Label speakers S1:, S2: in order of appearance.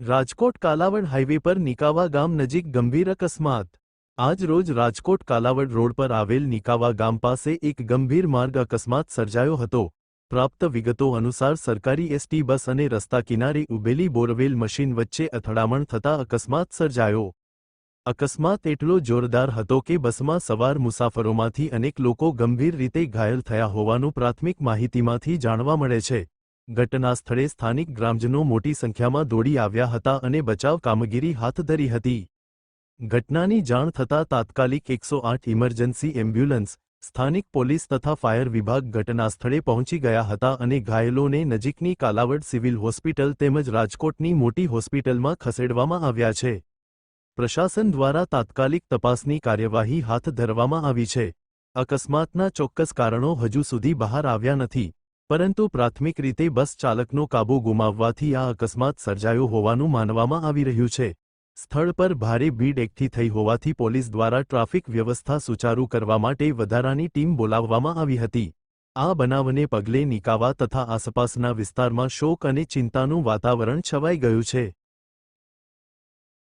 S1: Rajkot Kalavad highway પર નિકાવા ગામ નજીક ગંભીર અકસ્માત. આજ રોજ રાજકોટ કાલાવડ રોડ પર આવેલ નિકાવા ગામ પાસે એક ગંભીર માર્ગ અકસ્માત સર્જાયો હતો. પ્રાપ્ત વિગતો અનુસાર સરકારી એસટી બસ અને રસ્તા કિનારે ઉભેલી બોરવેલ મશીન વચ્ચે અથડામણ થતા અકસ્માત સર્જાયો. અકસ્માત એટલો જોરદાર હતો કે બસમાં સવાર મુસાફરોમાંથી અનેક લોકો ગંભીર રીતે ઘાયલ થયા હોવાનું પ્રાથમિક માહિતીમાંથી જાણવા મળે છે. ઘટના સ્થળે સ્થાનિક ગ્રામજનો મોટી સંખ્યામાં દોડી આવ્યા હતા અને બચાવ કામગીરી હાથ ધરી હતી. ઘટનાની જાણ થતાં તાત્કાલિક એકસો આઠ ઇમરજન્સી એમ્બ્યુલન્સ, સ્થાનિક પોલીસ તથા ફાયર વિભાગ ઘટના સ્થળે પહોંચી ગયા હતા અને ઘાયલોને નજીકની કાલાવડ સિવિલ હોસ્પિટલ તેમજ રાજકોટની મોટી હોસ્પિટલમાં ખસેડવામાં આવ્યા છે. પ્રશાસન દ્વારા તાત્કાલિક તપાસની કાર્યવાહી હાથ ધરવામાં આવી છે. અકસ્માતના ચોક્કસ કારણો હજુ સુધી બહાર આવ્યા નથી. પરંતુ પ્રાથમિક રીતે બસ ચાલકનો કાબુ ગુમાવવાથી આ અકસ્માત સર્જાયો હોવાનું માનવામાં આવી રહ્યું છે. સ્થળ પર ભારે ભીડ એકઠી થઈ હોવાથી પોલીસ દ્વારા ટ્રાફિક વ્યવસ્થા સુચારુ કરવા માટે વધારાની ટીમ બોલાવવામાં આવી હતી. આ બનાવને પગલે નિકાવા તથા આસપાસના વિસ્તારમાં શોક અને ચિંતાનું વાતાવરણ છવાઈ ગયું છે.